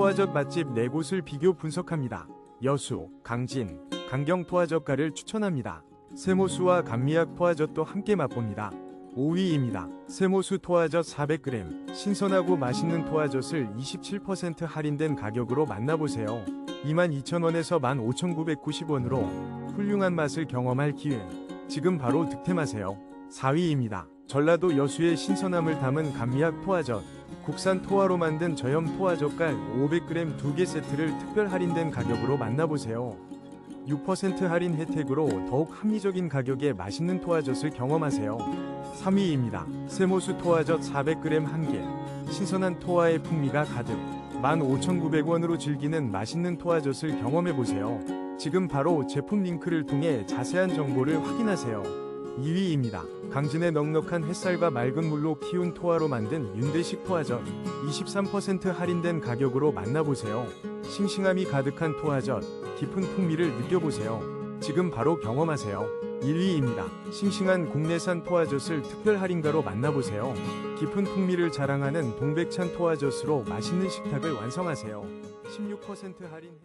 토화젓 맛집 4곳을 비교 분석합니다. 여수, 강진, 강경 토화젓가를 추천합니다. 세모수와 감미약 토화젓도 함께 맛봅니다. 5위입니다. 세모수 토화젓 400g. 신선하고 맛있는 토화젓을 27% 할인된 가격으로 만나보세요. 22,000원에서 15,990원으로 훌륭한 맛을 경험할 기회. 지금 바로 득템하세요. 4위입니다. 전라도 여수의 신선함을 담은 감미약 토화젓. 국산 토화로 만든 저염 토화젓갈 500g 2개 세트를 특별 할인된 가격으로 만나보세요. 6% 할인 혜택으로 더욱 합리적인 가격에 맛있는 토화젓을 경험하세요. 3위입니다. 세모수 토화젓 400g 1개. 신선한 토화의 풍미가 가득. 15,900원으로 즐기는 맛있는 토화젓을 경험해보세요. 지금 바로 제품 링크를 통해 자세한 정보를 확인하세요. 2위입니다. 강진의 넉넉한 햇살과 맑은 물로 키운 토화로 만든 윤대식 토화젓 23% 할인된 가격으로 만나보세요. 싱싱함이 가득한 토화젓 깊은 풍미를 느껴보세요. 지금 바로 경험하세요. 1위입니다. 싱싱한 국내산 토화젓을 특별 할인가로 만나보세요. 깊은 풍미를 자랑하는 동백찬 토화젓으로 맛있는 식탁을 완성하세요. 16% 할인